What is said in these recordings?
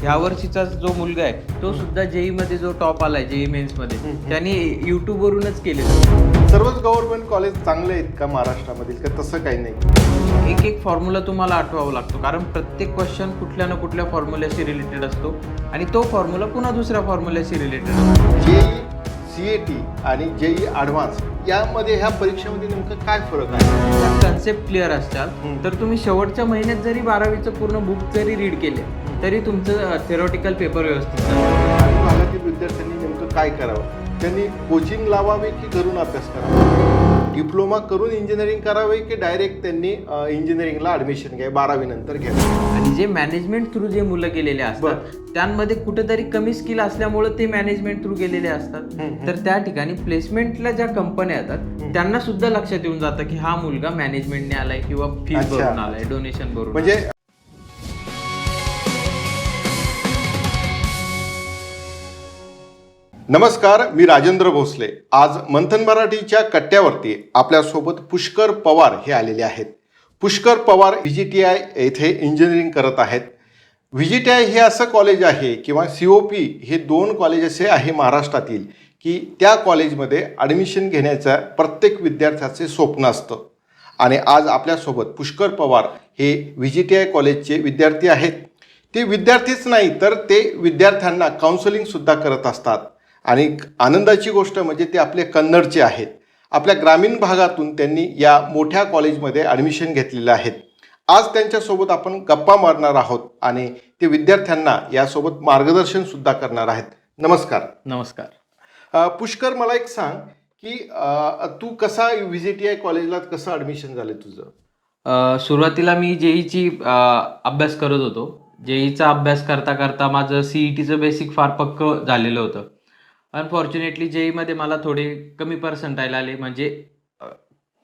ह्या वर्षीचा जो मुलगा आहे तो सुद्धा जेई मध्ये जो टॉप आलाय जेई मेन्समध्ये त्यांनी युट्यूब वरूनच केलेलं. सर्वच गव्हर्नमेंट कॉलेज चांगले आहेत का महाराष्ट्रामधील? का तसं काही नाही? एक एक फॉर्म्युला तुम्हाला आठवावा लागतो कारण प्रत्येक क्वेश्चन कुठल्या ना कुठल्या फॉर्म्युल्याशी रिलेटेड असतो आणि तो फॉर्म्युला पुन्हा दुसऱ्या फॉर्म्युल्याशी रिलेटेड असतो. सी ए टी आणि जेई ॲडव्हान्स यामध्ये ह्या परीक्षेमध्ये नेमकं काय फरक आहे? कन्सेप्ट क्लिअर असतात. तर तुम्ही शेवटच्या महिन्यात जरी बारावीचं पूर्ण बुक जरी रीड केले तरी तुमचं थेरॉटिकल पेपर व्यवस्थित भागातील विद्यार्थ्यांनी नेमकं काय करावं? त्यांनी कोचिंग लावावे की घरून अभ्यास करावा? डिप्लोमा करून इंजिनिअरिंग करावे की डायरेक्ट त्यांनी इंजिनिअरिंगला ॲडमिशन घ्या बारावी नंतर घ्यावे. आणि जे मॅनेजमेंट थ्रू जे मुलं गेलेले असतात त्यांमध्ये कुठेतरी कमी स्किल असल्यामुळे ते मॅनेजमेंट थ्रू गेलेले असतात. तर त्या ठिकाणी प्लेसमेंटला ज्या कंपन्या येतात त्यांना सुद्धा लक्षात येऊन जातं की हा मुलगा मॅनेजमेंटने आलाय किंवा अच्छा. भरून आलाय डोनेशन भरून म्हणजे नमस्कार मी राजेंद्र भोसले. आज मंथन मराठीच्या कट्ट्यावरती आपल्यासोबत पुष्कर पवार हे आलेले आहेत. Pushkar Pawar V G T I येथे इंजिनिअरिंग करत आहेत. व्ही जी टी आय हे असं कॉलेज आहे किंवा सी ओ पी हे दोन कॉलेज असे आहे महाराष्ट्रातील की त्या कॉलेजमध्ये ॲडमिशन घेण्याचं प्रत्येक विद्यार्थ्याचे स्वप्न असतं. आणि आज आपल्यासोबत पुष्कर पवार हे व्ही जी टी आय कॉलेजचे विद्यार्थी आहेत. ते विद्यार्थीच नाही तर ते विद्यार्थ्यांना काउन्सिलिंगसुद्धा करत असतात. आणि आनंदाची गोष्ट म्हणजे ते आपले कन्नडचे आहेत. आपल्या ग्रामीण भागातून त्यांनी या मोठ्या कॉलेजमध्ये ॲडमिशन घेतलेलं आहेत. आज त्यांच्यासोबत आपण गप्पा मारणार आहोत आणि ते विद्यार्थ्यांना यासोबत मार्गदर्शनसुद्धा करणार आहेत. नमस्कार. नमस्कार. पुष्कर मला एक सांग की तू कसा व्ही जी टी आय कॉलेजला कसं ॲडमिशन झालं तुझं? सुरुवातीला मी जेईची अभ्यास करत होतो. जेईचा अभ्यास करता करता माझं सीईटीचं बेसिक फार पक्क झालेलं होतं. अनफॉर्च्युनेटली जेईमध्ये मला थोडे कमी पर्सेंटाईल आले. म्हणजे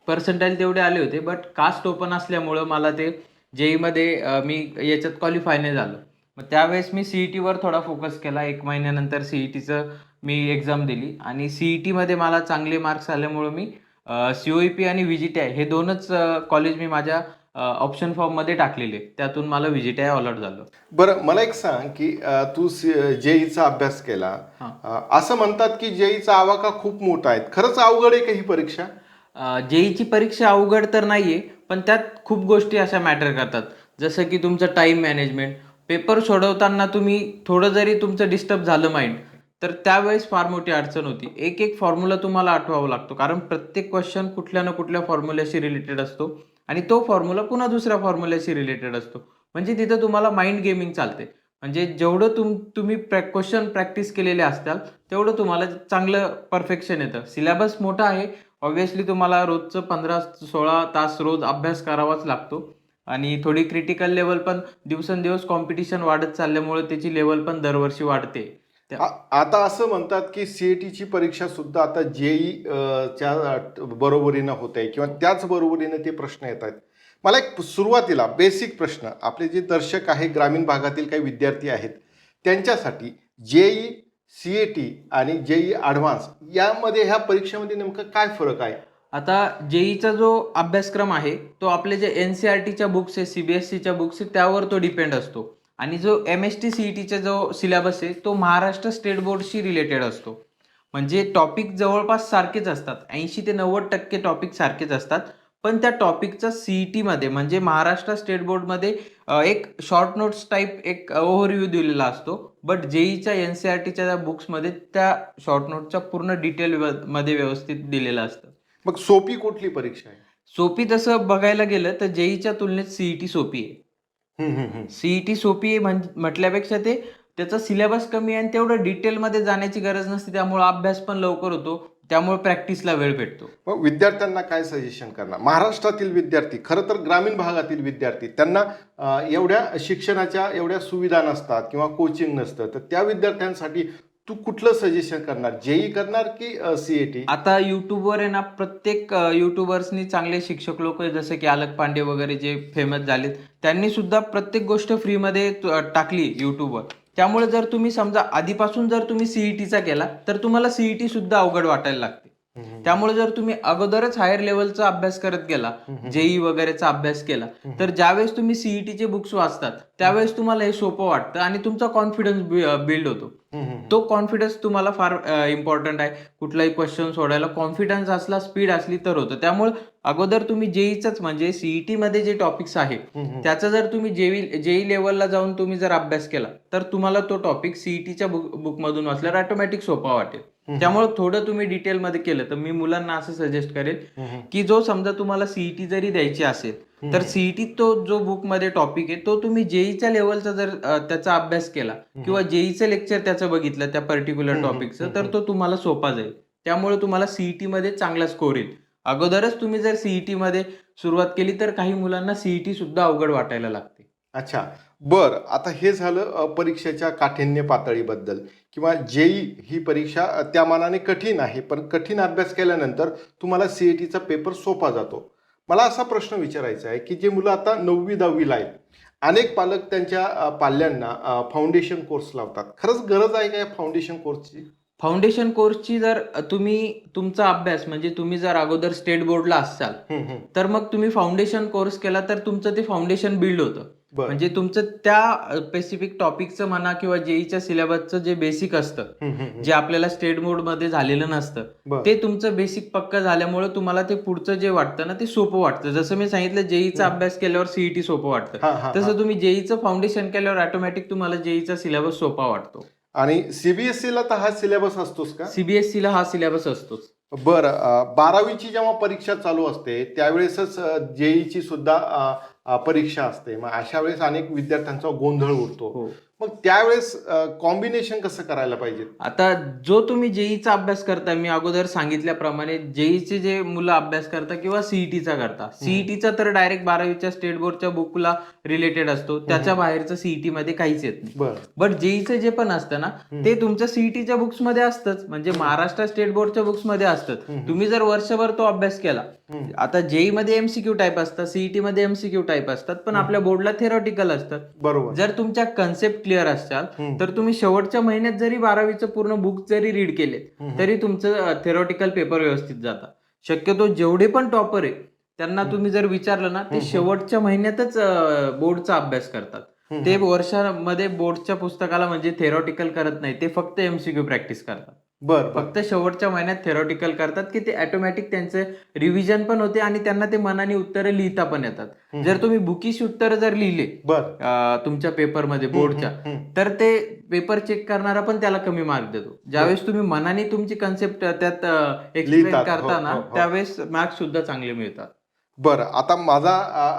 पर्सेंटाईल तेवढे आले होते बट कास्ट ओपन असल्यामुळं मला ते जेईमध्ये मी याच्यात क्वालिफाय नाही झालो. मग त्यावेळेस मी सी ई टीवर थोडा फोकस केला. एक महिन्यानंतर सी ई टीचं मी एक्झाम दिली. आणि सी ई टीमध्ये मला चांगले मार्क्स आल्यामुळं मी सी ओ ई पी आणि व्ही जी टी आय हे दोनच कॉलेज मी माझ्या ऑप्शन फॉर्ममध्ये टाकलेले. त्यातून मला आय अलर्ट झालं. बरं मला एक सांग की तू जेईचा अभ्यास केला. असं म्हणतात की जेईचा आवाका खूप मोठा आहे खरंच अवघड आहे का ही परीक्षा? जेईची परीक्षा अवघड तर नाहीये पण त्यात खूप गोष्टी अशा मॅटर करतात. जसं की तुमचं टाईम मॅनेजमेंट पेपर सोडवताना तुम्ही थोडं जरी तुमचं डिस्टर्ब झालं माइंड तर त्यावेळेस फार मोठी अडचण होती. एक एक फॉर्म्युला तुम्हाला आठवावा लागतो. कारण प्रत्येक क्वेश्चन कुठल्या ना कुठल्या फॉर्म्युल्याशी रिलेटेड असतो. आणि तो फॉर्म्युला पुन्हा दुसऱ्या फॉर्म्युल्याशी रिलेटेड असतो. म्हणजे तिथं तुम्हाला माइंड गेमिंग चालते. म्हणजे जेवढं तुम तुम्ही प्रॅ क्वेश्चन प्रॅक्टिस केलेले असताल तेवढं तुम्हाला चांगलं परफेक्शन येतं. सिलेबस मोठा आहे. ऑब्व्हियसली तुम्हाला रोजचं पंधरा सोळा तास रोज अभ्यास करावाच लागतो. आणि थोडी क्रिटिकल लेवल पण दिवसेंदिवस कॉम्पिटिशन वाढत चालल्यामुळे त्याची लेवल पण दरवर्षी वाढते. आता असं म्हणतात की सीईटीची परीक्षा सुद्धा आता जेई च्या बरोबरीनं होत आहे किंवा त्याच बरोबरीनं ते प्रश्न येत आहेत. मला एक सुरुवातीला बेसिक प्रश्न आपले जे दर्शक आहे ग्रामीण भागातील काही विद्यार्थी आहेत त्यांच्यासाठी जेई सी ए टी आणि जेई ॲडव्हान्स यामध्ये ह्या परीक्षेमध्ये नेमकं काय फरक आहे? आता जेईचा जो अभ्यासक्रम आहे तो आपले जे एन सी आर टीच्या बुक्स आहे सी बी एस सीच्या बुक्स आहे त्यावर तो डिपेंड असतो. आणि जो M S T C E टीचा जो सिलेबस आहे तो महाराष्ट्र स्टेट बोर्डशी रिलेटेड असतो. म्हणजे टॉपिक जवळपास सारखेच असतात. ऐंशी ते नव्वद टक्के टॉपिक सारखेच असतात. पण त्या टॉपिकचा सी ई टीमध्ये म्हणजे महाराष्ट्र स्टेट बोर्डमध्ये एक शॉर्ट नोट्स टाईप एक ओव्हरव्ह्यू दिलेला असतो. बट जेईच्या एन सी आर टीच्या बुक्समध्ये त्या शॉर्ट नोटच्या पूर्ण डिटेल मध्ये व्यवस्थित दिलेलं असतं. मग सोपी कुठली परीक्षा आहे? सोपी तसं बघायला गेलं तर जेईच्या तुलनेत सीईटी सोपी आहे. हम्म, हम्म, हम्म. सीईटी सोपी आहे म्हण म्हटल्यापेक्षा ते त्याचा सिलेबस कमी आहे आणि तेवढं डिटेलमध्ये जाण्याची गरज नसते त्यामुळे अभ्यास पण लवकर होतो त्यामुळे प्रॅक्टिसला वेळ भेटतो मग विद्यार्थ्यांना काय सजेशन करणार महाराष्ट्रातील विद्यार्थी खरं तर ग्रामीण भागातील विद्यार्थी त्यांना अ, एवढ्या शिक्षणाच्या एवढ्या सुविधा नसतात किंवा कोचिंग नसतं तर त्या विद्यार्थ्यांसाठी तू कुठलं सजेशन करणार? जेई करणार की सी ए टी आता युट्यूबवर आहे ना प्रत्येक युट्यूबर्सनी चांगले शिक्षक लोक जसे की अलक पांडे वगैरे जे फेमस झालेत त्यांनी सुद्धा प्रत्येक गोष्ट फ्रीमध्ये टाकली युट्यूबवर त्यामुळे जर तुम्ही समजा आधीपासून जर तुम्ही सीईटीचा केला तर तुम्हाला सीईटी सुद्धा अवघड वाटायला लागते. त्यामुळे जर तुम्ही अगोदरच हायर लेवलचा अभ्यास करत गेला जेई वगैरेचा अभ्यास केला तर ज्यावेळेस तुम्ही सीईटीचे बुक्स वाचतात त्यावेळेस तुम्हाला हे सोपं वाटतं आणि तुमचा कॉन्फिडन्स बिल्ड होतो. तो कॉन्फिडन्स तुम्हाला फार इम्पॉर्टंट आहे. कुठलाही क्वेश्चन सोडायला कॉन्फिडन्स असला स्पीड असली तर होतं. त्यामुळे अगोदर तुम्ही जेईच म्हणजे सीईटी मध्ये जे टॉपिक्स आहे त्याचा जर तुम्ही जेई जेई लेवलला जाऊन तुम्ही जर अभ्यास केला तर तुम्हाला तो टॉपिक सीईटीच्या बुक बुकमधून वाचल्यावर ऑटोमॅटिक सोपा वाटेल. त्यामुळे थोडं तुम्ही डिटेलमध्ये केलं तर मी मुलांना असं सजेस्ट करेल की जो समजा तुम्हाला सीईटी जरी द्यायची असेल तर सीईटी तो जो बुकमध्ये टॉपिक आहे तो तुम्ही जेईच्या लेवलचा जर त्याचा अभ्यास केला किंवा जेईचं लेक्चर त्याचं बघितलं त्या पर्टिक्युलर टॉपिकचं तर तो तुम्हाला सोपा जाईल. त्यामुळे तुम्हाला सीईटी मध्ये चांगला स्कोर येईल. अगोदरच तुम्ही जर सीईटी मध्ये सुरुवात केली तर काही मुलांना सीईटी सुद्धा अवघड वाटायला लागते. अच्छा. बर. आता हे झालं परीक्षेच्या काठिण्य पातळीबद्दल. किंवा जेई ही परीक्षा त्या मानाने कठीण आहे पण कठीण अभ्यास केल्यानंतर तुम्हाला सी ई टीचा पेपर सोपा जातो. मला असा प्रश्न विचारायचा आहे की जे मुलं आता नववी दहावीला आहेत अनेक पालक त्यांच्या पाल्यांना फाउंडेशन कोर्स लावतात. खरंच गरज आहे का या फाउंडेशन कोर्सची फाउंडेशन कोर्सची जर तुम्ही तुमचा अभ्यास म्हणजे तुम्ही जर अगोदर स्टेट बोर्डला असाल तर मग तुम्ही फाउंडेशन कोर्स केला तर तुमचं ते फाउंडेशन बिल्ड होतं. म्हणजे तुमचं त्या स्पेसिफिक टॉपिकचं म्हणा किंवा जेईच्या सिलेबसचं जे बेसिक असतं जे आपल्याला स्टेट बोर्डमध्ये झालेलं नसतं. ते तुमचं बेसिक पक्क झाल्यामुळे तुम्हाला ते पुढचं जे वाटतं ना ते सोपं वाटतं. जसं मी सांगितलं जेईचा अभ्यास केल्यावर सीईटी सोपं हा, वाटतं तसं तुम्ही जेईचं फाउंडेशन केल्यावर ऑटोमॅटिक तुम्हाला जेईचा सिलेबस सोपा वाटतो. आणि सीबीएसई ला तर हा सिलेबस असतोच का? सीबीएसई ला हा सिलेबस असतोच. बरं बारावीची जेव्हा परीक्षा चालू असते त्यावेळेसच जेईची सुद्धा परीक्षा असते. मग अशा वेळेस अनेक विद्यार्थ्यांचा गोंधळ उडतो. हो. मग त्यावेळेस कॉम्बिनेशन कसं करायला पाहिजे? आता जो तुम्ही जेईचा अभ्यास करता मी अगोदर सांगितल्याप्रमाणे जेईचे जे मुलं अभ्यास करता किंवा सीईटीचा करता. सीईटीचा तर डायरेक्ट बारावीच्या स्टेट बोर्डच्या बुकला रिलेटेड असतो. त्याच्या बाहेरचं सीईटी मध्ये काहीच येत नाही. बट जेईचं जे पण असतं ना ते तुमच्या सीईटीच्या बुक्समध्ये असतंच. म्हणजे महाराष्ट्र स्टेट बोर्डच्या बुक्समध्ये असतं तुम्ही जर वर्षभर तो अभ्यास केला आता जेई मध्ये एमसीक्यू टाईप असतात सीईटी मध्ये एमसीक्यू टाईप असतात पण आपल्या बोर्डला थेरॉटिकल असतात बरोबर. जर तुमच्या कन्सेप्ट क्लिअर असाल तर तुम्ही शेवटच्या महिन्यात जरी बारावीचं पूर्ण बुक जरी रीड केले तरी तुमचं थेरॉटिकल पेपर व्यवस्थित जातात शक्यतो जेवढे पण टॉपर आहे त्यांना तुम्ही जर विचारलं ना ते शेवटच्या महिन्यातच बोर्डचा अभ्यास करतात. ते वर्षामध्ये बोर्डच्या पुस्तकाला म्हणजे थेरॉटिकल करत नाही ते फक्त एमसीक्यू प्रॅक्टिस करतात. बरं फक्त शेवटच्या महिन्यात थेरॉटिकल करतात की ते ऑटोमॅटिक त्यांचे रिव्हिजन पण होते आणि त्यांना ते मनाने उत्तरं लिहिता पण येतात. जर तुम्ही बुकिश उत्तरं जर लिहिले बरं. तुमच्या पेपरमध्ये बोर्डच्या तर ते पेपर चेक करणारा पण त्याला कमी मार्क देतो. ज्यावेळेस तुम्ही मनाने तुमची कन्सेप्ट त्यात एक्सप्लेन. हो, करता ना हो, हो. त्यावेळेस मार्क्स सुद्धा चांगले मिळतात. बरं आता माझा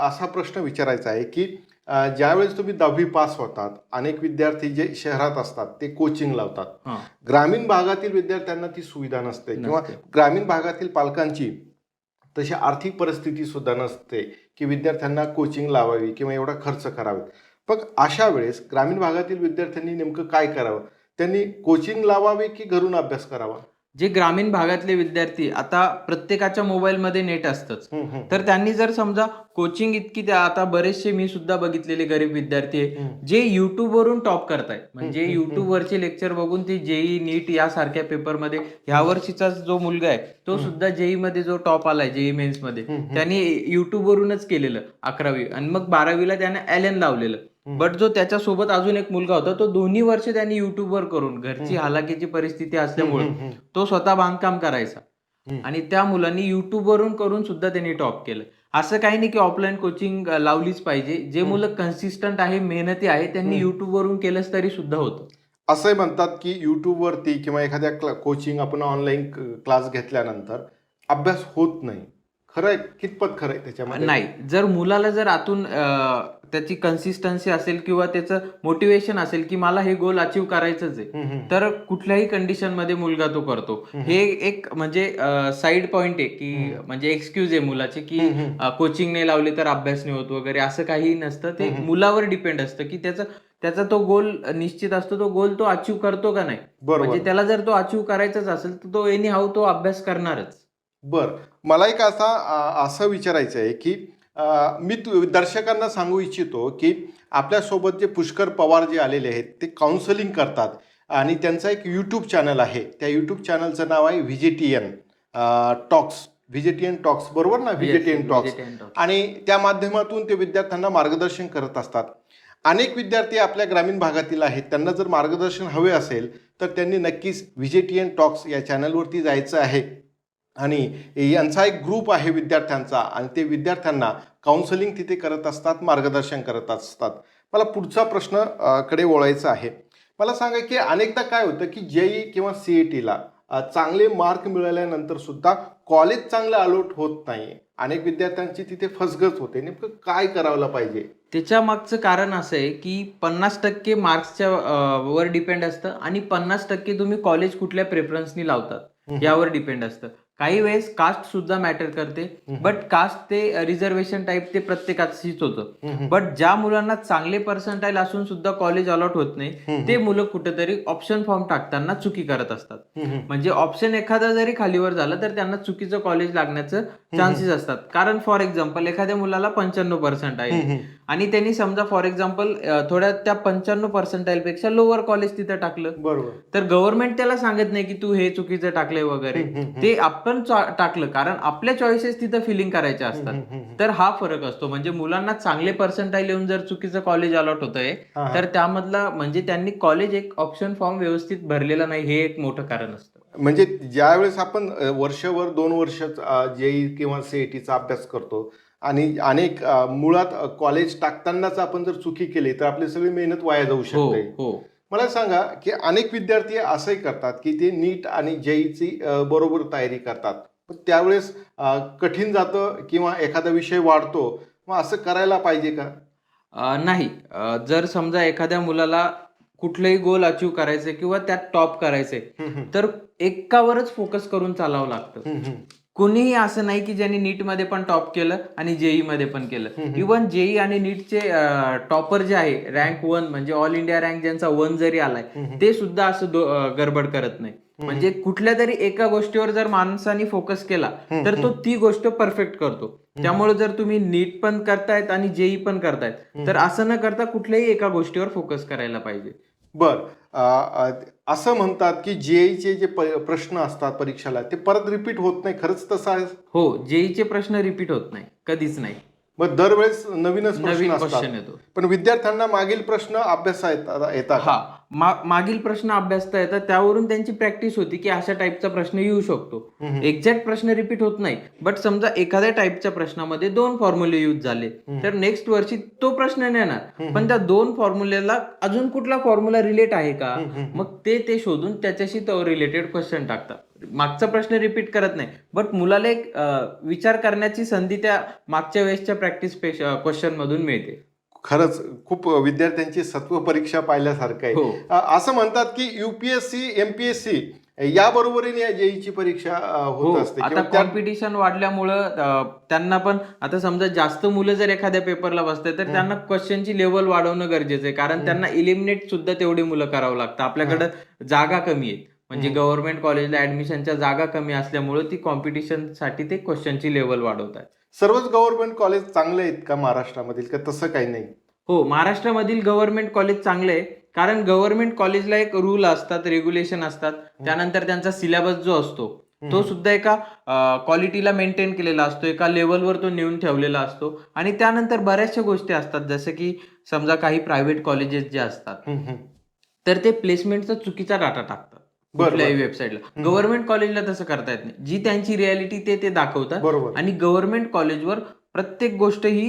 असा प्रश्न विचारायचा आहे की ज्यावेळेस तुम्ही दहावी पास होतात अनेक विद्यार्थी जे शहरात असतात ते कोचिंग लावतात. ग्रामीण भागातील विद्यार्थ्यांना ती सुविधा नसते किंवा. ग्रामीण भागातील पालकांची तशी आर्थिक परिस्थिती सुद्धा नसते की विद्यार्थ्यांना कोचिंग लावावी किंवा एवढा खर्च करावे मग अशा वेळेस ग्रामीण भागातील विद्यार्थ्यांनी नेमकं काय करावं त्यांनी कोचिंग लावावे की घरून अभ्यास करावा जे ग्रामीण भागातले विद्यार्थी आता प्रत्येकाच्या मोबाईलमध्ये नेट असतंच. तर त्यांनी जर समजा कोचिंग इतकी त्या- आता बरेचसे मी सुद्धा बघितलेले गरीब विद्यार्थी आहे जे युट्यूब वरून टॉप करतायत. म्हणजे युट्यूब वरचे लेक्चर बघून ते जेई नीट यासारख्या पेपरमध्ये ह्या वर्षीचा जो मुलगा आहे तो सुद्धा जेई मध्ये जो टॉप आलाय जेई मेन्समध्ये त्यांनी युट्यूब वरूनच केलेलं अकरावी. आणि मग बारावीला त्याने ॲलन लावलेलं. बट जो त्याच्यासोबत अजून एक मुलगा होता तो दोन्ही वर्ष त्यांनी युट्यूब वर करून घरची हालाकीची परिस्थिती असल्यामुळे तो स्वतः बांधकाम करायचा. आणि त्या मुलांनी युट्यूब वरून करून सुद्धा त्यांनी टॉप केलं. असं काही नाही की ऑफलाईन कोचिंग लावलीच पाहिजे. जे मुलं कन्सिस्टंट आहे मेहनती आहे त्यांनी युट्यूब वरून केलंच तरी सुद्धा होतं. असंही म्हणतात की यूट्यूबवरती किंवा एखाद्या कोचिंग आपण ऑनलाईन क्लास घेतल्यानंतर अभ्यास होत नाही. खरं आहे कितपत खरं आहे त्याच्यामध्ये? नाही जर मुलाला जर आतून त्याची कन्सिस्टन्सी असेल किंवा त्याचं मोटिवेशन असेल की मला हे गोल अचीव करायचंच आहे. तर कुठल्याही कंडिशनमध्ये मुलगा तो करतो. हे एक म्हणजे साइड पॉइंट आहे की म्हणजे एक्सक्यूज आहे मुलाचे की कोचिंग नाही लावले तर अभ्यास नाही होत वगैरे असं काही नसतं. ते मुलावर डिपेंड असतं की त्याचा त्याचा तो गोल निश्चित असतो तो गोल तो अचीव करतो का नाही? म्हणजे त्याला जर तो अचीव करायचाच असेल तर तो एनी हाऊ तो अभ्यास करणारच. बर. मला एक असा असं विचारायचं आहे की मी तु- दर्शकांना सांगू इच्छितो की आपल्यासोबत जे पुष्कर पवार जे आलेले आहेत ते काउन्सलिंग करतात. आणि त्यांचा एक यूट्यूब चॅनल आहे. त्या यूट्यूब चॅनलचं नाव आहे V G T N talks व्हिजिटियन talks बरोबर ना व्हिजिटियन टॉक्स. आणि त्या माध्यमातून ते विद्यार्थ्यांना मार्गदर्शन करत असतात. अनेक विद्यार्थी आपल्या ग्रामीण भागातील आहेत. त्यांना जर मार्गदर्शन हवे असेल तर त्यांनी नक्कीच व्हिजिटियन टॉक्स या चॅनलवरती जायचं आहे. आणि यांचा एक ग्रुप आहे विद्यार्थ्यांचा आणि ते विद्यार्थ्यांना काउन्सलिंग तिथे करत असतात मार्गदर्शन करत असतात. मला पुढचा प्रश्नकडे वळायचा आहे. मला सांगा की अनेकदा काय होतं की जेई किंवा सी ई टीला चांगले मार्क मिळाल्यानंतर सुद्धा कॉलेज चांगलं अलॉट होत नाही. अनेक विद्यार्थ्यांची तिथे फसगत होते. नेमकं काय करायला पाहिजे? त्याच्या मागचं कारण असं आहे की पन्नास टक्के मार्क्सच्या वर डिपेंड असतं आणि पन्नास टक्के तुम्ही कॉलेज कुठल्या प्रेफरन्सनी लावतात यावर डिपेंड असतं. काही वेळेस कास्ट सुद्धा मॅटर करते बट कास्ट ते रिझर्वेशन टाईप ते प्रत्येकाचीच होतं. बट ज्या मुलांना चांगले पर्सेंटाईल असून सुद्धा कॉलेज अलॉट होत नाही ते मुलं कुठेतरी ऑप्शन फॉर्म टाकताना चुकी करत असतात. म्हणजे ऑप्शन एखादा जरी खालीवर झालं तर त्यांना चुकीचं कॉलेज लागण्याचं चान्सेस असतात. कारण फॉर एक्झाम्पल एखाद्या मुलाला पंच्याण्णव पर्सेंट आहे. आणि त्यांनी समजा फॉर एक्झाम्पल थोड्या त्या पंच्याण्णव पर्सेंटाईल पेक्षा लोअर कॉलेज तिथं टाकलं. बरोबर. तर गव्हर्नमेंट त्याला सांगत नाही की तू हे चुकीचं टाकलंय वगैरे. ते आपण टाकलं कारण आपल्या चॉईसेस तिथं फिलिंग करायच्या असतात. तर हा फरक असतो. म्हणजे मुलांना चांगले पर्सेंटाईल येऊन जर चुकीचं कॉलेज अलॉट होत आहे हा. तर त्यामधला म्हणजे त्यांनी कॉलेज एक ऑप्शन फॉर्म व्यवस्थित भरलेला नाही हे एक मोठं कारण असतं. म्हणजे ज्यावेळेस आपण वर्षभर दोन वर्ष जेई किंवा सीईटीचा अभ्यास करतो आणि अनेक मुळात कॉलेज टाकतानाच आपण जर चुकी केली तर आपली सगळी मेहनत वाया जाऊ हो शकते. हो. मला सांगा की अनेक विद्यार्थी असंही करतात की ते नीट आणि जेईची बरोबर तयारी करतात. पण त्यावेळेस कठीण जातं किंवा एखादा विषय वाढतो मग असं करायला पाहिजे का? नाही. जर समजा एखाद्या मुलाला कुठलंही गोल अचीव करायचंय किंवा त्यात टॉप करायचंय तर एकावरच फोकस करून चालावं लागतं. कुणीही असं नाही की ज्यांनी नीटमध्ये पण टॉप केलं आणि जेई मध्ये पण केलं. इव्हन जेई आणि नीटचे टॉपर जे आहे रँक वन म्हणजे ऑल इंडिया रँक ज्यांचा वन जरी आलाय ते सुद्धा असं गडबड करत नाही. म्हणजे कुठल्या तरी एका गोष्टीवर जर माणसाने फोकस केला तर तो ती गोष्ट परफेक्ट करतो. त्यामुळे जर तुम्ही नीट पण करतायत आणि जेई पण करतायत तर असं न करता कुठल्याही एका गोष्टीवर फोकस करायला पाहिजे. बर. असं म्हणतात की जेईचे जे प्रश्न असतात परीक्षेला ते परत रिपीट होत नाही. खरंच तसं आहे? हो जेईचे प्रश्न रिपीट होत नाही. कधीच नाही. मग दरवेळेस नवीनच नवीन प्रश्न असतात. क्वेश्चन येतो. पण विद्यार्थ्यांना मागील प्रश्न अभ्यासा येतात. हा. मा- मागील प्रश्न अभ्यासता येतात त्यावरून त्यांची प्रॅक्टिस होती की अशा टाईपचा प्रश्न येऊ शकतो. एक्झॅक्ट प्रश्न रिपीट होत नाही बट समजा एखाद्या टाईपच्या प्रश्नामध्ये दोन फॉर्म्युले यूज झाले तर नेक्स्ट वर्षी तो प्रश्न नाही येणार पण त्या दोन फॉर्म्युलेला अजून कुठला फॉर्म्युला रिलेट आहे का? मग ते ते शोधून त्याच्याशी तो रिलेटेड क्वेश्चन टाकतात. मागचा प्रश्न रिपीट करत नाही बट मुलाला एक विचार करण्याची संधी त्या मागच्या वेळेसच्या प्रॅक्टिस क्वेश्चन मधून मिळते. खरंच खूप विद्यार्थ्यांची सत्व परीक्षा पाहिल्यासारखं आहे. हो. असं म्हणतात की युपीएससी एमपीएससी या बरोबरीने या जेईची परीक्षा अ, हो होत असते. आता कॉम्पिटिशन वाढल्यामुळं त्यांना पण आता समजा जास्त मुलं जर एखाद्या पेपरला बसतात तर त्यांना क्वेश्चनची लेवल वाढवणं गरजेचं आहे. कारण त्यांना इलिमिनेट सुद्धा तेवढी मुलं करावं लागतं. आपल्याकडे जागा कमी आहेत. म्हणजे गव्हर्नमेंट कॉलेजला ऍडमिशनच्या जागा कमी असल्यामुळे ती कॉम्पिटिशनसाठी ते क्वेश्चनची लेवल वाढवत आहेत सर्वच गव्हर्नमेंट कॉलेज चांगले आहेत का महाराष्ट्रामधील? का तसं काही नाही? हो महाराष्ट्रामधील गव्हर्नमेंट कॉलेज चांगले आहे. कारण गव्हर्नमेंट कॉलेजला एक रूल असतात रेग्युलेशन असतात. त्यानंतर त्यांचा सिलेबस जो असतो तो सुद्धा एका क्वालिटीला मेंटेन केलेला असतो. एका लेवलवर तो नेऊन ठेवलेला असतो. आणि त्यानंतर बऱ्याचशा गोष्टी असतात. जसं की समजा काही प्रायव्हेट कॉलेजेस जे असतात. तर ते प्लेसमेंटचा चुकीचा डाटा टाकतात. कुठल्याही वेबसाईटला गव्हर्नमेंट कॉलेजला तसं करता येत नाही. जी त्यांची रियालिटी ते ते दाखवतात. बरोबर. आणि गव्हर्नमेंट कॉलेजवर प्रत्येक गोष्ट ही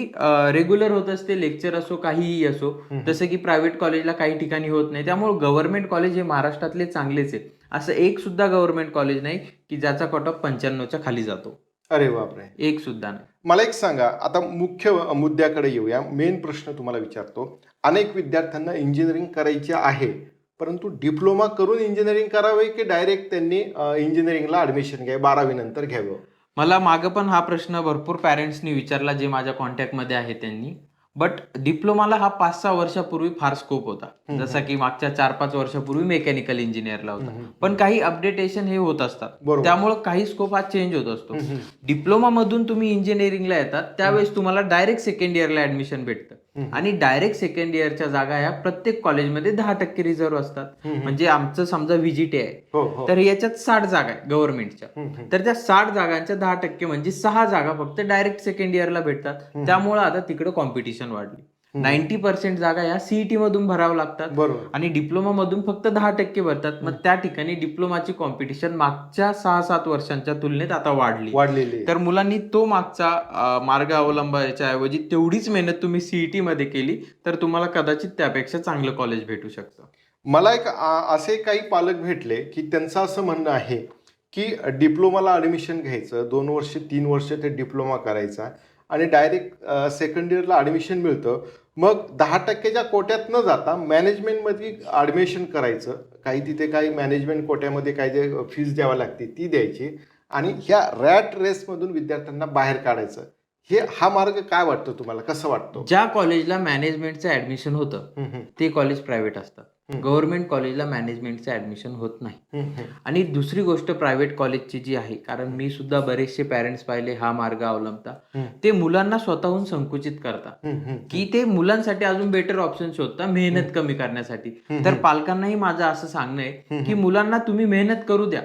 रेग्युलर होत असते. लेक्चर असो काहीही असो. जसं की प्रायव्हेट कॉलेजला काही ठिकाणी होत नाही. त्यामुळे गव्हर्नमेंट कॉलेज हे महाराष्ट्रातले चांगलेच आहे असं एक सुद्धा गव्हर्नमेंट कॉलेज नाही की ज्याचा कट ऑफ पंच्याण्णवच्या खाली जातो. अरे बापरे. एक सुद्धा नाही. मला एक सांगा. आता मुख्य मुद्द्याकडे येऊया. मेन प्रश्न तुम्हाला विचारतो. अनेक विद्यार्थ्यांना इंजिनिअरिंग करायचे आहे. परंतु डिप्लोमा करून इंजिनिअरिंग करावे की डायरेक्ट त्यांनी इंजिनिअरिंगला ऍडमिशन घ्यावे बारावी नंतर घ्यावं? मला मागं पण हा प्रश्न भरपूर पॅरेंट्सनी विचारला जे माझ्या कॉन्टॅक्टमध्ये आहे त्यांनी. बट डिप्लोमाला हा पाच सहा वर्षापूर्वी फार स्कोप होता. जसा की मागच्या चार पाच वर्षापूर्वी मेकॅनिकल इंजिनियरला होता. पण काही अपडेटेशन हे होत असतात. त्यामुळे काही स्कोप हा चेंज होत असतो. डिप्लोमा मधून तुम्ही इंजिनिअरिंगला येतात त्यावेळेस तुम्हाला डायरेक्ट सेकंड इयरला ऍडमिशन भेटतं. आणि डायरेक्ट सेकंड इयरच्या जागा ह्या प्रत्येक कॉलेजमध्ये दहा टक्के रिझर्व्ह असतात. म्हणजे आमचं समजा व्हिजिट आहे. हो हो. तर याच्यात साठ जागा आहे गव्हर्नमेंटच्या. तर त्या साठ जागांच्या दहा टक्के म्हणजे सहा जागा फक्त डायरेक्ट सेकंड इयरला भेटतात. त्यामुळे आता तिकडे कॉम्पिटिशन वाढली. नाईन्टी पर्सेंट जागा या सीईटी मधून भरावं लागतात. बरोबर. आणि डिप्लोमा मधून फक्त दहा टक्के भरतात. मग त्या ठिकाणी डिप्लोमाची कॉम्पिटिशन मागच्या सहा सात वर्षांच्या तुलनेत आता वाढली. वाढलेली आहे. तर मुलांनी तो मागचा अं, मार्ग अवलंबायच्या ऐवजी तेवढीच मेहनत तुम्ही सीईटी मध्ये केली तर तुम्हाला कदाचित त्यापेक्षा चांगलं कॉलेज भेटू शकतं. मला एक आ- असे काही पालक भेटले की त्यांचं असं म्हणणं आहे की डिप्लोमाला ॲडमिशन घ्यायचं दोन वर्ष तीन वर्ष ते डिप्लोमा करायचा आणि डायरेक्ट सेकंड इयरला ॲडमिशन मिळतं. मग दहा टक्केच्या कोट्यात न जाता मॅनेजमेंटमध्ये ॲडमिशन करायचं. काही तिथे काही मॅनेजमेंट कोट्यामध्ये काही जे फीज द्यावं लागते ती द्यायची आणि ह्या रॅट रेसमधून विद्यार्थ्यांना बाहेर काढायचं. हे हा मार्ग काय वाटतो तुम्हाला? कसं वाटतो? ज्या कॉलेजला मॅनेजमेंटचं ऍडमिशन होतं ते कॉलेज प्रायव्हेट असतात हम्म. गव्हर्नमेंट कॉलेजला मॅनेजमेंटचं ऍडमिशन होत नाही. आणि दुसरी गोष्ट प्रायव्हेट कॉलेजची जी आहे कारण मी सुद्धा बरेचसे पॅरेंट्स पाहिले हा मार्ग अवलंबता. ते मुलांना स्वतःहून संकुचित करता. हम्म, हम्म. की ते मुलांसाठी अजून बेटर ऑप्शन शोधता मेहनत कमी करण्यासाठी. तर पालकांनाही माझं असं सांगणं आहे की मुलांना तुम्ही मेहनत करू द्या.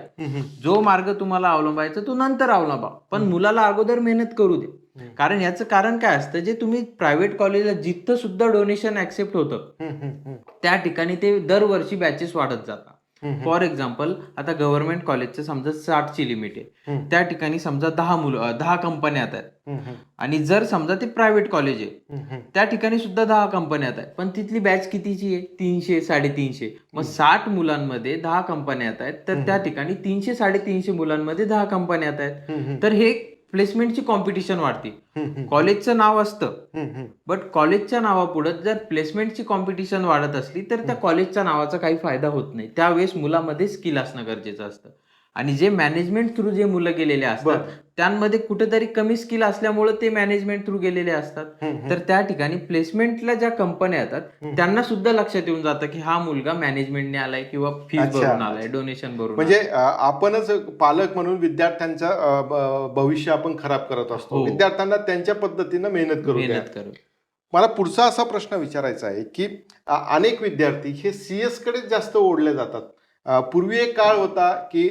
जो मार्ग तुम्हाला अवलंबायचा तो नंतर अवलंबा पण मुलाला अगोदर मेहनत करू दे कारण याचं कारण काय असतं जे तुम्ही प्रायव्हेट कॉलेजला जिथं सुद्धा डोनेशन ऍक्सेप्ट होतं. त्या ठिकाणी ते दरवर्षी बॅचेस वाढत जातात. फॉर एक्झाम्पल आता गव्हर्नमेंट कॉलेजचं समजा साठची लिमिट आहे. त्या ठिकाणी समजा दहा मुलं दहा कंपन्या आहेत. आणि जर समजा ते प्रायव्हेट कॉलेज आहे. त्या ठिकाणी सुद्धा दहा कंपन्या आहेत पण तिथली बॅच कितीची आहे तीनशे साडेतीनशे मग साठ मुलांमध्ये दहा कंपन्या आहेत तर त्या ठिकाणी तीनशे साडेतीनशे मुलांमध्ये दहा कंपन्या आहेत. तर हे प्लेसमेंटची कॉम्पिटिशन वाढते. कॉलेजचं नाव असतं. बट कॉलेजच्या नावापुढे जर प्लेसमेंटची कॉम्पिटिशन वाढत असली तर त्या कॉलेजच्या नावाचा काही फायदा होत नाही. त्यावेळेस मुलामध्ये स्किल असणं गरजेचं असतं. आणि जे मॅनेजमेंट थ्रू जे मुलं गेलेले असतात. त्यांमध्ये कुठेतरी कमी स्किल असल्यामुळे ते मॅनेजमेंट थ्रू गेलेले असतात. तर त्या ठिकाणी प्लेसमेंटला ज्या कंपन्या येतात त्यांना सुद्धा लक्षात येऊन जातं की हा मुलगा मॅनेजमेंटने आलाय किंवा अच्छा. भरून आलाय डोनेशन भरून म्हणजे आपणच पालक म्हणून विद्यार्थ्यांचं भविष्य आपण खराब करत असतो हो. विद्यार्थ्यांना त्यांच्या पद्धतीनं मेहनत. करू मेहनत करू मला पुढचा असा प्रश्न विचारायचा आहे की अनेक विद्यार्थी हे सी एसकडे जास्त ओढले जातात पूर्वी एक काळ होता की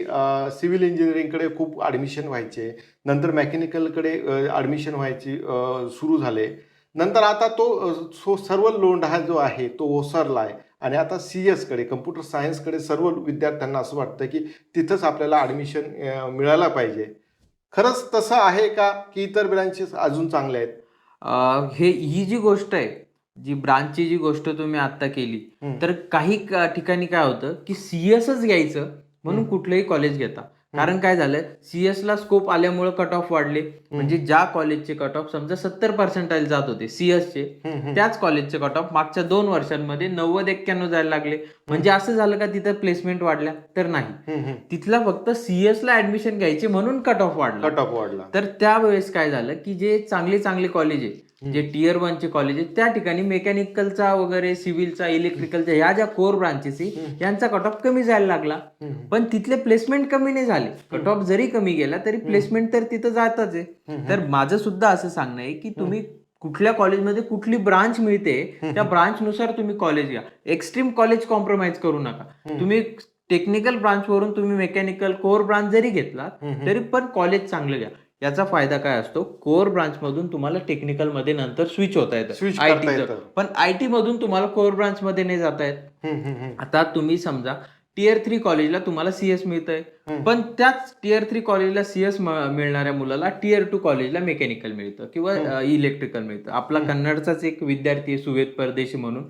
सिव्हिल इंजिनिअरिंगकडे खूप ॲडमिशन व्हायचे. नंतर मेकॅनिकलकडे ॲडमिशन व्हायची सुरू झाले. नंतर आता तो सो सर्व लोंढा हा जो आहे तो ओसरला आहे आणि आता सी एसकडे कम्प्युटर सायन्सकडे सर्व विद्यार्थ्यांना असं वाटतं की तिथंच आपल्याला ॲडमिशन मिळायला पाहिजे. खरंच तसं आहे का की इतर ब्रँचेस अजून चांगले आहेत? हे ही जी गोष्ट आहे जी ब्रांचची जी गोष्ट तुम्ही आता केली. तर काही ठिकाणी काय होतं की सीएसच घ्यायचं म्हणून कुठलंही कॉलेज घेता. कारण काय झालं सीएस ला स्कोप आल्यामुळे कट ऑफ वाढले म्हणजे ज्या कॉलेजचे कट ऑफ समजा सत्तर पर्सेंटाईल जात होते सीएसचे. त्याच कॉलेजचे कट ऑफ मागच्या दोन वर्षांमध्ये नव्वद एक्क्याण्णव जायला लागले. म्हणजे असं झालं का तिथं प्लेसमेंट वाढल्या? तर नाही. तिथला फक्त सीएस ला ऍडमिशन घ्यायचे म्हणून कट ऑफ वाढला. कट ऑफ वाढला. तर त्यावेळेस काय झालं की जे चांगले चांगले कॉलेज आहे जे टियर वनचे कॉलेज आहेत त्या ठिकाणी मेकॅनिकलचा वगैरे सिव्हिलचा इलेक्ट्रिकलचा ह्या ज्या कोर ब्रांचेस आहे यांचा कट ऑफ कमी जायला लागला. पण तिथले प्लेसमेंट कमी नाही झाले. कट ऑफ जरी कमी गेला तरी प्लेसमेंट तर तिथं जातच आहे. तर माझं सुद्धा असं सांगणं आहे की तुम्ही कुठल्या कॉलेजमध्ये कुठली ब्रांच मिळते त्या ब्रांच नुसार तुम्ही कॉलेज घ्या. एक्स्ट्रीम कॉलेज कॉम्प्रोमाइज करू नका. तुम्ही टेक्निकल ब्रांच वरून तुम्ही मेकॅनिकल कोर ब्रांच जरी घेतला तरी पण कॉलेज चांगलं घ्या. याचा फायदा काय असतो कोर ब्रांच मधून तुम्हाला टेक्निकलमध्ये नंतर स्विच होता येतं चं. येतं. पण आयटी मधून तुम्हाला कोर ब्रांच मध्ये नाही जाता येत. आता तुम्ही समजा टियर थ्री कॉलेजला तुम्हाला सीएस मिळतंय हम्म. पण त्याच टियर थ्री कॉलेजला सीएस मिळणाऱ्या मुलाला टियर टू कॉलेजला मेकॅनिकल मिळतं किंवा इलेक्ट्रिकल मिळतं आपला कन्नडचाच एक विद्यार्थी आहे सुवेद परदेशी म्हणून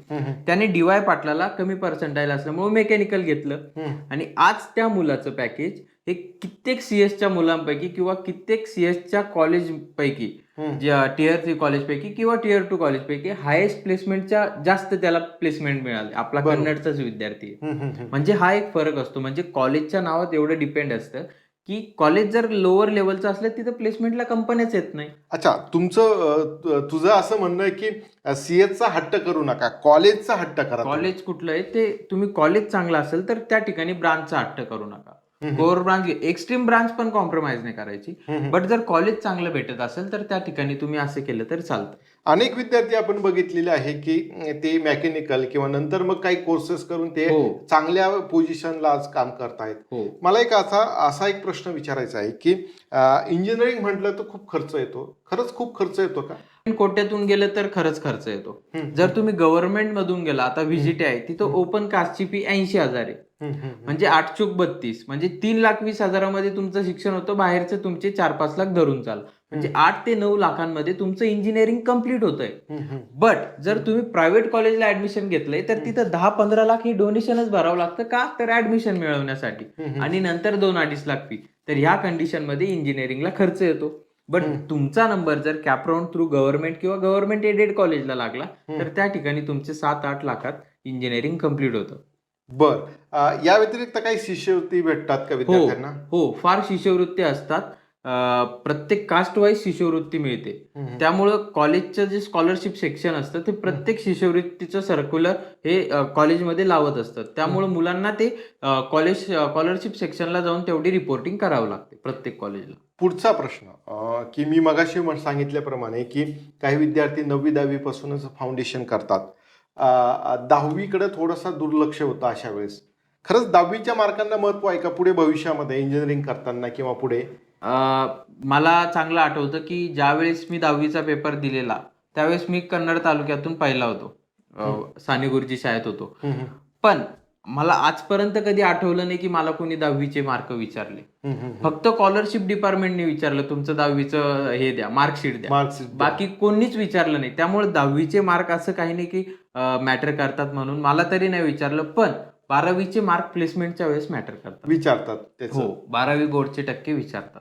त्याने डीवाय पाटलाला कमी पर्सेंटाईल असल्यामुळे मेकॅनिकल घेतलं. आणि आज त्या मुलाचं पॅकेज हे कित्येक सीएसच्या मुलांपैकी किंवा कित्येक सीएसच्या कॉलेज पैकी हम्म. ज्या टियर थ्री कॉलेज पैकी किंवा टियर टू कॉलेज पैकी हायेस्ट प्लेसमेंटच्या जास्त त्याला प्लेसमेंट मिळाले आपला. कन्नडचाच विद्यार्थी. म्हणजे हा एक फरक असतो म्हणजे कॉलेजच्या नावात एवढं डिपेंड असतं की कॉलेज जर लोअर लेवलचं असलं तिथं प्लेसमेंटला कंपन्याच येत नाही अच्छा तुमचं तुझं असं म्हणणं आहे की सीएचा हट्ट करू नका कॉलेजचा हट्ट करा. कॉलेज कुठलं आहे ते तुम्ही कॉलेज चांगलं असेल तर त्या ठिकाणी ब्रांचचा हट्ट करू नका. कोर ब्रांच एक्स्ट्रीम ब्रांच पण कॉम्प्रोमाइज नाही करायची. बट जर कॉलेज चांगलं भेटत असेल तर त्या ठिकाणी तुम्ही असं केलं तर चालतं. अनेक विद्यार्थी आपण बघितलेले आहे की ते मेकॅनिकल किंवा नंतर मग काही कोर्सेस करून ते हो. चांगल्या पोझिशनला आज काम करतायत. हो. मला एक असा असा एक प्रश्न विचारायचा आहे की इंजिनिअरिंग म्हटलं तर खूप खर्च येतो. खरंच खूप खर्च येतो का? कोट्यातून गेलं तर खरंच खर्च येतो. जर तुम्ही गव्हर्नमेंट मधून गेला आता व्हिजिट आहे तिथं ओपन कास्टची फी ऐंशी हजार आहे. म्हणजे आठ चूक बत्तीस म्हणजे तीन लाख वीस हजारामध्ये तुमचं शिक्षण होतं बाहेरचे तुमचे चार पाच लाख धरून चाल. म्हणजे आठ ते नऊ लाखांमध्ये तुमचं इंजिनिअरिंग कंप्लीट होत आहे. बट जर तुम्ही प्रायव्हेट कॉलेजला ऍडमिशन घेतलंय तर तिथं दहा पंधरा लाख ही डोनेशनच भरावं लागतं का? तर ऍडमिशन मिळवण्यासाठी. आणि नंतर दोन अडीच लाख फी तर ह्या कंडिशनमध्ये इंजिनिअरिंगला खर्च येतो. बट तुमचा नंबर जर कॅपराऊंड थ्रू गव्हर्नमेंट किंवा गव्हर्नमेंट एडेड कॉलेजला लागला तर त्या ठिकाणी तुमचे सात आठ लाखात इंजिनिअरिंग कंप्लीट होतं. बर. या व्यतिरिक्त काही शिष्यवृत्ती भेटतात का विद्यार्थ्यांना? हो. फार शिष्यवृत्ती असतात. प्रत्येक कास्ट वाईज शिष्यवृत्ती मिळते. त्यामुळं कॉलेजचं जे स्कॉलरशिप सेक्शन असतं ते प्रत्येक शिष्यवृत्तीचं सर्क्युलर हे कॉलेजमध्ये लावत असतात त्यामुळं मुलांना ते कॉलेज स्कॉलरशिप सेक्शनला जाऊन तेवढी रिपोर्टिंग करावं लागते प्रत्येक कॉलेजला पुढचा प्रश्न की मी मगाशी सांगितल्याप्रमाणे की काही विद्यार्थी नववी दहावी पासूनच फाउंडेशन करतात दहावीकडे थोडंसं दुर्लक्ष होतं अशा वेळेस. खरंच दहावीच्या मार्कांना महत्त्व आहे का पुढे भविष्यामध्ये इंजिनिअरिंग करताना किंवा पुढे? मला चांगलं आठवतं की ज्यावेळेस मी दहावीचा पेपर दिलेला त्यावेळेस मी कन्नड तालुक्यातून पहिला होतो. अ, सानेगुरुजी शाळेत होतो. पण मला आजपर्यंत कधी आठवलं नाही की मला कोणी दहावीचे मार्क विचारले. फक्त स्कॉलरशिप डिपार्टमेंटने विचारलं तुमचं दहावीचं हे द्या मार्कशीट द्या. बाकी कोणीच विचारलं नाही. त्यामुळे दहावीचे मार्क असं काही नाही की मॅटर करतात म्हणून. मला तरी नाही विचारलं पण बारावीचे मार्क प्लेसमेंटच्या वेळेस मॅटर करतात. विचारतात त्याचं. हो बारावी बोर्डचे टक्के विचारतात.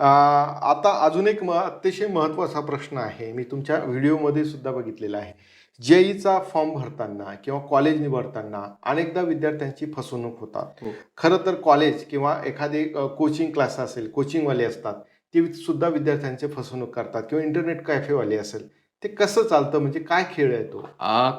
आता अजून एक म अतिशय महत्त्वाचा प्रश्न आहे मी तुमच्या व्हिडिओमध्ये सुद्धा बघितलेला आहे. जेईचा फॉर्म भरताना किंवा कॉलेज निवडताना अनेकदा विद्यार्थ्यांची फसवणूक होतात. हो. खरं तर कॉलेज किंवा एखादे कोचिंग क्लास असेल कोचिंगवाले असतात ते सुद्धा विद्यार्थ्यांचे फसवणूक करतात किंवा इंटरनेट कॅफेवाले असेल ते कसं चालतं? म्हणजे काय खेळ आहे तो?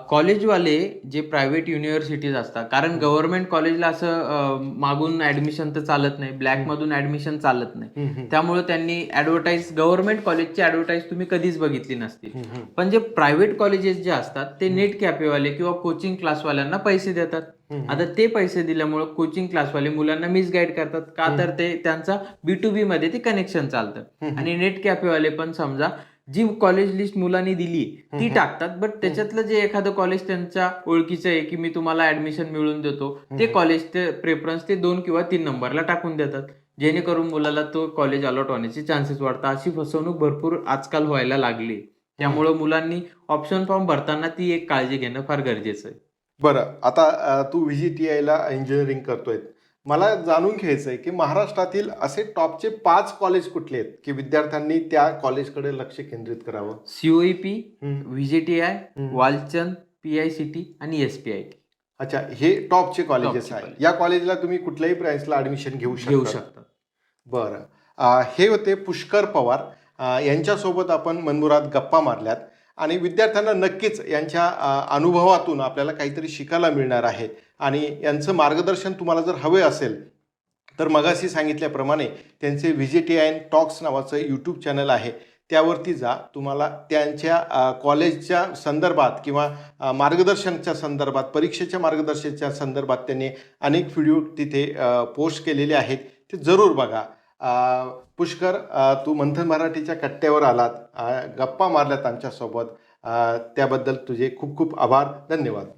कॉलेजवाले जे प्रायव्हेट युनिव्हर्सिटीज असतात कारण गव्हर्नमेंट कॉलेजला असं मागून ऍडमिशन तर चालत नाही ब्लॅक मधून ऍडमिशन चालत नाही. त्यामुळे त्यांनी ऍडव्हर्टाईज गव्हर्नमेंट कॉलेजची ऍडव्हर्टाईज तुम्ही कधीच बघितली नसतील. पण जे प्रायव्हेट कॉलेजेस जे असतात ते नेट कॅफेवाले किंवा कोचिंग क्लासवाल्यांना पैसे देतात. आता ते पैसे दिल्यामुळे कोचिंग क्लासवाले मुलांना मिसगाईड करतात. का तर ते त्यांचा बी टू बी मध्ये ते कनेक्शन चालतं. आणि नेट कॅफेवाले पण समजा जी कॉलेज लिस्ट मुलांनी दिली ती टाकतात. बट त्याच्यातलं जे एखादं कॉलेज त्यांच्या ओळखीचं आहे की मी तुम्हाला ऍडमिशन मिळवून देतो ते कॉलेज ते प्रेफरन्स ते दोन किंवा तीन नंबरला टाकून देतात. जेणेकरून मुलाला तो कॉलेज अलॉट होण्याचे चान्सेस वाढतात. अशी फसवणूक भरपूर आजकाल व्हायला लागली. त्यामुळं मुलांनी ऑप्शन फॉर्म भरताना ती एक काळजी घेणं फार गरजेचं आहे. बरं. आता तू व्ही जी टी आयला इंजिनिअरिंग करतोय. मला जाणून घ्यायचं आहे की महाराष्ट्रातील असे टॉपचे पाच कॉलेज कुठले आहेत? की विद्यार्थ्यांनी त्या कॉलेजकडे लक्ष केंद्रित करावं? सीओईपी हम्म. व्हीजेटीआय. वालचंद पीआयसीटी आणि एसपीआयटी अच्छा हे टॉपचे कॉलेजेस टॉपचे आहे college. या कॉलेजला तुम्ही कुठल्याही ब्रँचला ऍडमिशन घेऊ घेऊ शकता. शकतात बरं. अ, हे होते पुष्कर पवार. अ, यांच्यासोबत आपण मनमुरात गप्पा मारल्यात. आणि विद्यार्थ्यांना नक्कीच यांच्या अनुभवातून आपल्याला काहीतरी शिकायला मिळणार आहे. आणि यांचं मार्गदर्शन तुम्हाला जर हवे असेल तर मगाशी सांगितल्याप्रमाणे त्यांचे व्हिजिटीआयन टॉक्स नावाचं यूट्यूब चॅनल आहे. त्यावरती जा. तुम्हाला त्यांच्या कॉलेजच्या संदर्भात किंवा मार्गदर्शनच्या संदर्भात परीक्षेच्या मार्गदर्शनच्या संदर्भात त्यांनी अनेक व्हिडिओ तिथे पोस्ट केलेले आहेत. ते जरूर बघा. पुष्कर तू मंथन मराठीच्या कट्ट्यावर आलात. गप्पा मारल्यात आमच्यासोबत. त्याबद्दल तुझे खूप खूप आभार. धन्यवाद.